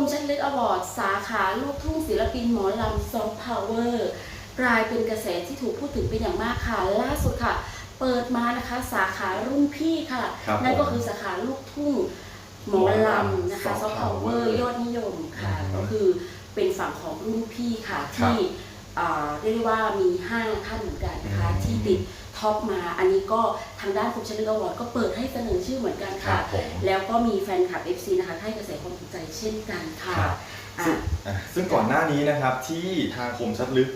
มชันลึกอวอร์ดสาขาลูกทุ่งศิลปินหมอลำซอฟต์พาวเวอร์กลายเป็นกระแสที่ถูกพูดถึงเป็นอย่างมากค่ะ ล่าสุดค่ะ เปิดมานะคะสาขารุ่นพี่ค่ะ ครับนั่นก็ผมคือสาขาลูกทุ่งหมอลำนะคะซอฟ Soft ต์พาวเวอ Power ร์ยอดนิยมค่ะ อืมก็คือเป็นฝั่งของรุ่นพี่ค่ะ ครับที่อ่าเรียกได้ว่ามีห้าท่านเหมือนกันนะคะ อืมที่ติด ท็อปมา อันนี้ก็ทางด้านคมชันลึกอวอร์ดก็เปิดให้เสนอชื่อเหมือนกันครัค่ะบผม แล้วก็มีแฟนคลับ FC นะคะให้กระแสความสนใจเช่นกันค่ะครับ อะซึ่งอะซึ่งก่อนหน้านี้นะครับที่ทางคมชัดลึก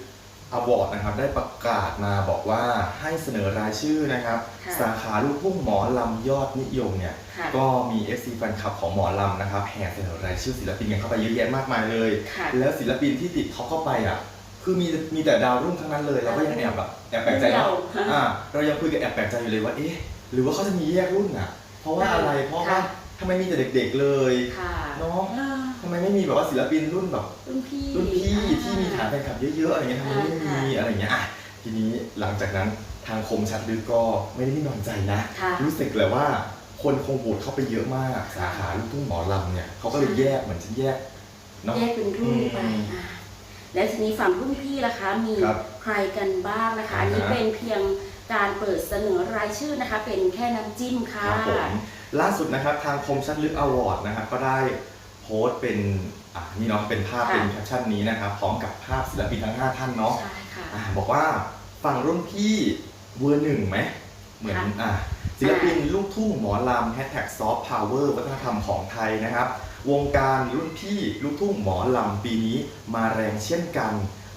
อวอร์ดนะครับได้ประกาศมาบอกว่าให้เสนอรายชื่อนะครับ ค่ะ สาขาลูกทุ่งหมอลำยอดนิยมเนี่ยค่ะก็มี FC แฟนคลับของหมอลำนะครับแห่เสนอรายชื่อศิลปินกันเข้าไปเยอะแยะมากมายเลย ค่ะ แล้วศิลปินที่ติดท็อปเข้าไปอะ คือมีมีแต่ดาวรุ่งทั้งนั้นเลยเราก็ยังแอบแบบแอบแปลกใจเนาะเดี่ยวอ่า เรายังคุยกับแอบแปลกใจอยู่เลยว่าเอ๊ะหรือว่าเขาจะมีแยกรุ่นอะ เพราะว่าอะไรเพราะว่าค่ะทำไมมีแต่เด็กๆเลยค่ะเนาะอ่าทำไมไม่มีแบบว่าศิลปินรุ่นแบบรุ่นพี่รุ่นพี่อ่ที่มีฐานแฟนคลับเยอะๆอะไรเงี้ยทำไมไม่มีค่ะอะไรเงี้ยอะทีนี้หลังจากนั้นทางคมชัดลึกก็ไม่ได้นิ่งนอนใจนะค่ะรู้สึกเลยว่าคนคงโหวตเข้าไปเยอะมากสาขาลูกทุ่งหมอลำเนี่ยเขาก็เลยแยกเหมือนจะแยกเนาะแยกเป็นรุ่นไปอืมอะ และทีนี้ฝั่งรุ่นพี่ล่ะคะ มีครับใครกันบ้างนะคะอ่าฮะอันนี้เป็นเพียงการเปิดเสนอรายชื่อนะคะ เป็นแค่น้ำจิ้มค่ะ ครับผมล่าสุดนะครับทางคมชัดลึกอวอร์ดนะครับก็ได้โพสต์เป็นอ่านี่เนาะเป็นภาพค่ะ เป็นแคปชั่นนี้นะครับพร้อมกับภาพศิลปินทั้ง 5 ท่านเนาะใช่ค่ะ อ่าบอกว่าฝั่งรุ่นพี่เวอร์หนึ่งไหมเหมือนค่ะอ่าศิลปินลูกทุ่งหมอลำแฮชแท็กซอฟต์พาวเวอร์วัฒนธรรมของไทยนะครับ วงการรุ่นพี่ลูกทุ่งหมอลำปีนี้มาแรงเช่นกัน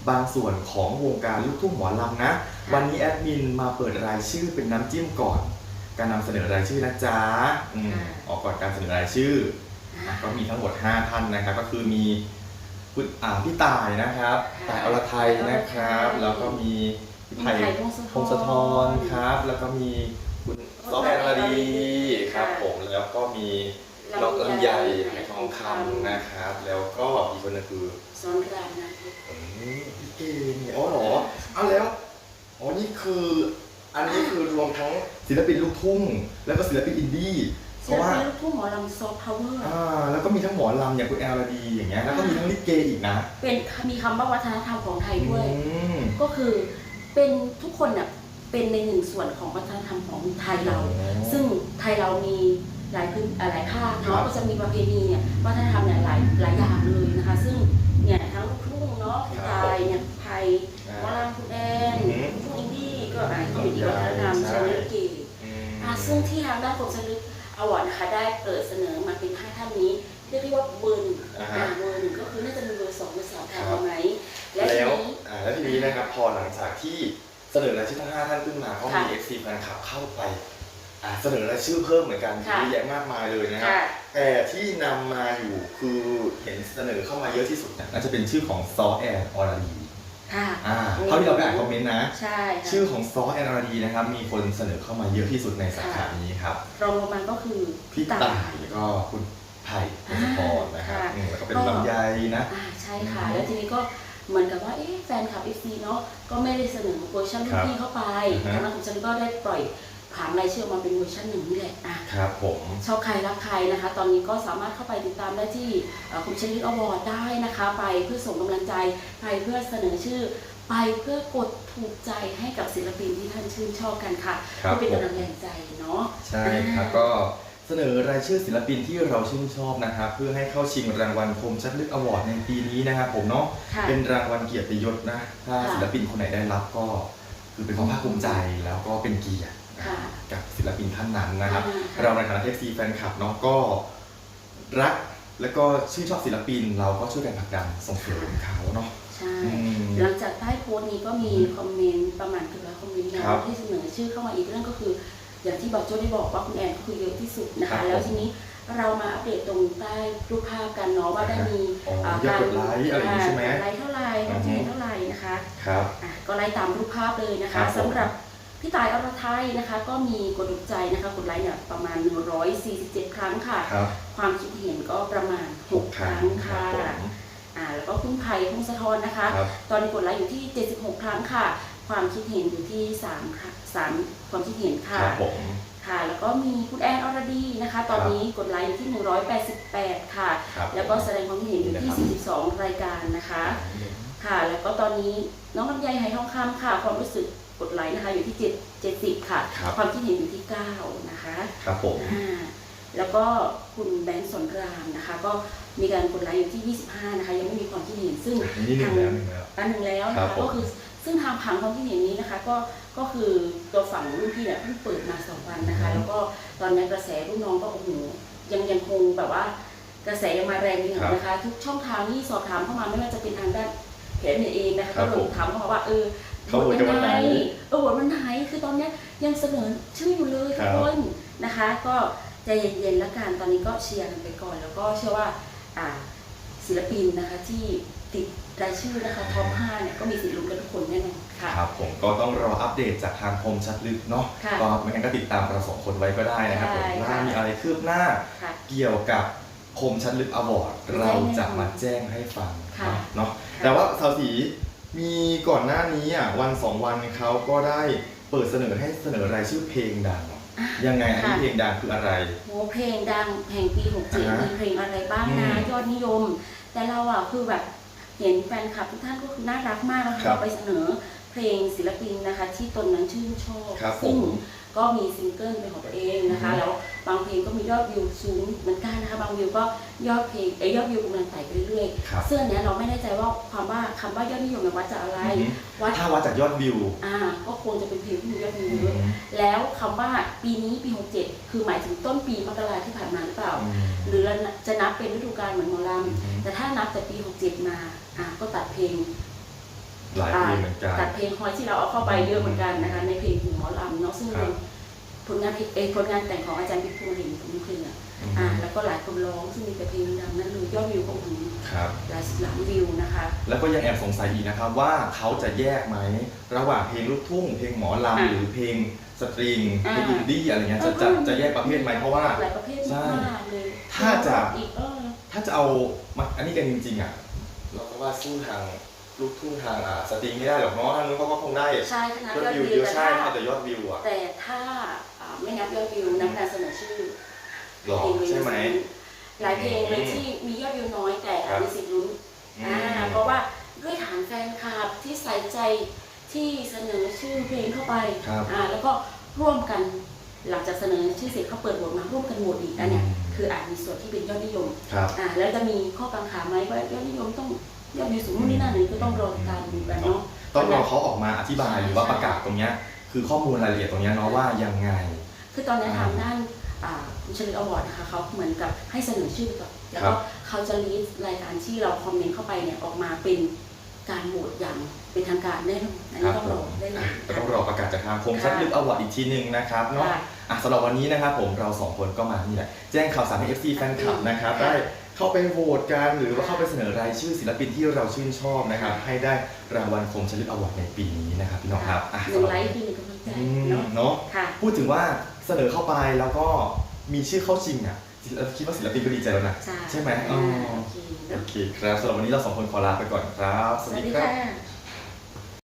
บางส่วนของวงการลูกทุ่งหมอลำนะ วันนี้แอดมินมาเปิดรายชื่อเป็นน้ำจิ้มก่อน การนำเสนอรายชื่อนะจ๊ะอืมค่ะออกก่อนการเสนอรายชื่ออะอะก็มีทั้งหมด 5 ท่านนะครับ ก็คือมีคุณอ่าพี่ตายนะครับค่ะตายอรไทยนะครับ แล้วก็มีพี่ไผ่พี่ไผ่พงศธรพงศธรครับ แล้วก็มีคุณซอฟแอนอารีครับค่ะผมแล้วก็มี ลำไยน้องลำไยไหทอง คำนะครับ แล้วก็อีกคนนึงคือซ้อนรามนะอืมพี่เกเนี่ยอ๋อเหรอเอาแล้วอ๋อนี่คืออันนี้คือรวมทั้งศิลปินลูกทุ่ง แล้วก็ศิลปินอินดี้เพศิลราะว่าปินลูกทุ่งหมอลำซอฟต์พาวเวอร์ อ่าแล้วก็มีทั้งหมอลำอย่างคุณแอลลาดีอย่างเงี้ยแล้วก็มีทั้งลิเกอีกนะเป็นมีคำว่าวัฒนธรรมของไทยด้วย อืม ก็คือเป็นทุกคนน่ะเป็นในหนึ่งส่วนของวัฒนธรรมของไทยเรา อ๋อ ซึ่งไทยเรามี หลายพื้นอ่าหลายภาคครัเนาะบก็จะมีประเพณีเนี่ยวัฒนธรรมเนี่ยหลายหลายอย่างเลยนะคะ ซึ่งเนี่ยทั้งลูกทุ่งเนาะคุณครัตาบยเนี่ยไทยอ่าหมอลำคุณแอนอืมลูกทุ่งอินดี้ก็อ่าก็เป็นอีกวัฒนธรรมใช่ใช่ไหมเก๋อืมอ่าซึ่งที่ทางด้านกรมสลึกอวอร์ดนะคะได้เปิดเสนอมาเป็นห้าท่านนี้เรียกได้ว่าเบอร์หนึ่งอ่าฮะอ่าเบอร์หนึ่งก็คือน่าจะมีเบอร์สองเบอร์สามครัทำบมาไหมและแล้ทีวนี้อ่าแล้วทีนี้นะครับพอหลังจากที่เสนอรายชื่อทั้งห้าท่านขึ้นมาก็มีค่ะ FC แฟนคลับเข้าไป อ่าเสนอรายชื่อเพิ่มเหมือนกันค่ะเยอะแยะมากมายเลยนะครับ ค่ะ แต่ที่นำมาอยู่คือเห็นเสนอเข้ามาเยอะที่สุดเนี่ยน่าจะเป็นชื่อของซอแอนออราดีค่ะ อ่าเท่าที่เราไปอ่านคอมเมนต์นะ ใช่ค่ะชื่อของซอแอนออราดีนะครับมีคนเสนอเข้ามาเยอะที่สุดในสาขานี้ครับรองลงมาก็คือ พี่ตายแล้วก็คุณไผ่พงศธรนะครับค่ะ อืมแล้วก็เป็นลำไยนะ อ่าใช่ค่ะ อืมแล้วทีนี้ก็เหมือนกับว่าเอ๊ะแฟนคลับเอฟซีเนาะก็ไม่ได้เสนอเวอร์ชันรุ่คนรับพี่เข้าไปอือฮะทางด้านของฉันก็ได้ปล่อย ผ่านรายชื่อออกมาเป็นเวอร์ชันหนึ่งนี่แหละอะครับผมชอบใครรักใครนะคะ ตอนนี้ก็สามารถเข้าไปติดตามได้ที่คุณชลิตอวอร์ดได้นะคะ ไปเพื่อส่งกำลังใจไปเพื่อเสนอชื่อ ไปเพื่อกดถูกใจให้กับศิลปินที่ท่านชื่นชอบกันค่ะครับเพื่อเป็นผมกำลังแรงใจเนาะใช่ครับก็เสนอรายชื่อศิลปินที่เราชื่นชอบนะครับเพื่อให้เข้าชิงรางวัลคมชัดลึกอวอร์ดในปีนี้นะครับผมเนาะค่ะเป็นรางวัลเกียรติยศนะถ้าค่ะศิลปินคนไหนได้รับก็คือเป็นความภาคภูมิใจแล้วก็เป็นเกียรติค่ะ กับศิลปินท่านนั้นนะครับอ่าค่ะเราในฐานะเอฟซีแฟนคลับเนาะก็รักแล้วก็ชื่นชอบศิลปินเราก็ช่วยกันผลักดันส่งเสริมเขาเนาะใช่อืมหลังจากใต้โพสต์นี้ก็มีคอมเมนต์ประมาณเกือบร้อยคอมเมนต์นะครับที่เสนอชื่อเข้ามาอีกเรื่องก็คือ อย่างที่บอกโจ้ได้บอกว่าคุณแอนก็คือเยอะที่สุดนะครัคะบแล้วทีนี้เรามาอัปเดตตรงใต้รูปภาพกันเนาะว่าได้มีอ๋ออยอดกดไลค์อะไรอย่างนี้ใช่ไหมกดไลค์เท่าไหร่อือฮึทีเท่าไหร่นะคะครับอะก็ไล่ตามรูปภาพเลยนะครัคะบผมสำหรับ พี่ตายอรไทยนะคะ ก็มีกดถูกใจนะคะกดไลค์เนี่ยประมาณ 147 ครั้งค่ะ ครับความคิดเห็นก็ประมาณ 6 ครั้งครัค่ะบผม อ่าแล้วก็คุณไผ่พงศธรนะคะ ครับ ตอนนี้กดไลค์อยู่ที่ 76 ครั้งค่ะ ความคิดเห็นอยู่ที่3ค่ะสามความคิดเห็นค่ะ ครับผม ค่ะ แล้วก็มีคุณแอนอรดีนะคะ ตอนครับนี้กดไลค์อยู่ที่ 188 ค่ะ ครับแล้วก็แสดงความคิดเห็นอยู่ที่นะครับ42 รายการนะคะ ค่ะ แล้วก็ตอนนี้น้องลำไยไหทองคำค่ะ ความรู้สึก กดไลค์นะคะอยู่ที่7 70ค่ะ ครับ ความคิดเห็นอยู่ที่ 9 นะคะครับผม อ่าแล้วก็คุณแบงค์สนรามนะคะ ก็มีการกดไลค์อยู่ที่ 25 นะคะ ยังไม่มีความคิดเห็นซึ่ง นี่หนึ่งแล้วหนึ่งแล้ว อันหนึ่งแล้วนะครัคะบผม ก็คือซึ่งทางผังความคิดเห็นนี้นะคะก็ก็คือตัวฝั่งรุ่นพี่เนี่ยเพิ่งเปิดมาสองวันนะคะ แล้วก็ตอนนี้กระแสรุ่นน้องก็โอ้โหยังยังคงแบบว่ากระแสยังมาแรงอยู่นะคะ ทุกช่องทางที่สอบถามเข้ามาไม่ว่าจะเป็นทางด้านเพจเองนะคะก็ลงถามเข้ามาว่าเออ เขาโหวตกันวันไหนเออโหวตวันไหนคือตอนเนี้ยยังเสนอชื่ออยู่เลยครัทุบกคนนะคะ ก็ใจเย็นๆแล้วกันตอนนี้ก็เชียร์กันไปก่อน แล้วก็เชื่อว่าอ่าศิลปินนะคะที่ติดรายชื่อนะคะท็อป5เนี่ยก็มีสิทธิ์ลุ้นกันทุกคนแน่นอนค่ะครับผมก็ต้องรออัปเดตจากทางคมชัดลึกเนาะค่ะก็ไม่งั้นก็ติดตามเราสองคนไว้ก็ได้นะครับผมใช่ว่าค่ะมีอะไรคืบหน้าค่ะเกี่ยวกับคมชัดลึกอวอร์ดแจ้งเราจะแน่นอนมาแจ้งให้ฟังค่ะเนาะค่ะแต่ว่าสาวสี มีก่อนหน้านี้อะวันสองวันเขาก็ได้เปิดเสนอให้เสนอรายชื่อเพลงดังอะยังไงอันนี้ค่ะเพลงดังคืออะไรโหเพลงดังแห่งปีอ่าฮะ67มีเพลงอะไรบ้างนะอืมยอดนิยม แต่เราอะคือแบบเห็นแฟนคลับทุกท่านก็คือน่ารักมากนะคะครับเราไปเสนอเพลงศิลปินนะคะ ที่ตนนั้นชื่นชอบครับผมซึ่งก็มีซิงเกิลเป็นของตัวเองนะคะ อือฮึแล้ว ยอดวิวสูงเหมือนกันนะคะบางวิวก็ยอดเพลงเอ้ยยอดวิวกำลังไต่ไปเรื่อยครับๆซึ่งอันเนี้ยเราไม่แน่ใจว่าความว่าคำว่ายอดนิยมเนี่ยวัดจากอะไร อือฮึวัดถ้าวัดจากยอดวิวอ่าก็คงจะเป็นเพลงที่มียอดวิวอืเยอะมแล้วคำว่าปีนี้ปี 67 คือหมายถึงต้นปีมกราที่ผ่านมาหรือเปล่า อืมหรือจะนับเป็นฤดูกาลเหมือนหมอลอืมำแต่ถ้านับแต่ปี 67 มาอะก็ตัดเพลง หลายเพลงเหมือนกัน ตัดเพลงคอยที่เราเอาเข้าไปเยอะเหมือนกันนะคะในเพลงของหมอลำเนาะซึ่งครัเป็บน ผลงานเพลงเอยผลงานแต่งของอาจารย์พิภูมิเห็นผมเพลงอะอืมอ่าแล้วก็หลายคนร้องซึ่งมีแต่เพลงดังนั้นเลยยอดวิวก็ถึงครับหลายสิบล้านวิวนะคะ แล้วก็ยังแอบสงสัยอีกนะครับว่าเขาจะแยกไหมระหว่างเพลงลูกทุ่ง เพลงหมอลำอะหรือเพลงสตริงอ่าเพลงอินดี้อะไรเงี้ยจะจะจะแยกประเภทไหมเพราะว่าหลายประเภทใช่มากๆเลยถ้าจะอีกเออถ้าจะเอามาอันนี้กันจริงๆอะเราก็ว่าสู้ทางลูกทุ่งทางอะสตริงไม่ได้หรอกเนาะทางนู้นเขาก็คงได้ใช่ขนาดยอดยอดวิววิเยวอะแต่ใช่ถ้าเอาแต่ยอดวิวอะแต่ถ้าอ่า ไม่นับยอดวิวนับการเสนอชื่อหรอใช่ไหม หลายเพลงเลยอืมที่มียอดวิวน้อยแต่ครับมีสิทธิ์ลุ้นอือ่ามเพราะว่าด้วยฐานแฟนคลับที่ใส่ใจที่เสนอชื่อเพลงเข้าไปครับอ่าแล้วก็ร่วมกันหลังจากเสนอชื่อเสร็จเขาเปิดโหวตมาร่วมกันโหวตอีกอันเนี้ยอืมคืออาจมีส่วนที่เป็นยอดนิยมครับอ่าแล้วจะมีข้อกังขาไหมว่ายอดนิยมต้องยอดวิวสูงนู่นนี่นั่นนี่ก็ต้องรอติดตามดูกันเนาะต้องรอเขาออกมาอธิบายหรือว่าประกาศตรงเนี้ยคือข้อมูลรายละเอียดตรงเนี้ยเนาะว่ายังไง คือตอนนี้อ่าทางด้านอ่าคุณชลิดอวอร์ดนะคะเขาเหมือนกับให้เสนอชื่อก่อนแล้วครัก็บเขาจะลีสรายการที่เราคอมเมนต์เข้าไปเนี่ยออกมาเป็นการโหวตอย่างเป็นทางการแน่นอนอันคนี้รับต้องผรอมได้เลยก็ต้องรอประกาศจากทางคมชัดลึกอวอร์ดอีกทีหนึ่งนะครับเนาะค่ะอะสำหรับวันนี้นะครับผมเราสองคนก็มานี่แหละแจ้งข่าวสารให้ FC แฟนคลับนะครับค่ะได้เข้าไปโหวตกันหรือว่าเข้าไปเสนอรายชื่อศิลปินที่เราชื่นชอบนะครับ ให้ได้รางวัลคมชัดลึกอวอร์ดในปีนี้นะครับพี่น้องครับอะหนึ่สำงหรับไลค์คือหนึ่งกำลังใจอืมเนาะเนาะค่ะพูดถึงว่า เสนอเข้าไปแล้วก็มีชื่อเข้าชิงอะคิดว่าศิลปินก็ดีใจแล้วนะใช่ใช่ไหมอ๋อ่าอโอเคโอเนาะเคครับสำหรับวันนี้เราสองคนขอลาไปก่อนครับ สวัสดีค่ะ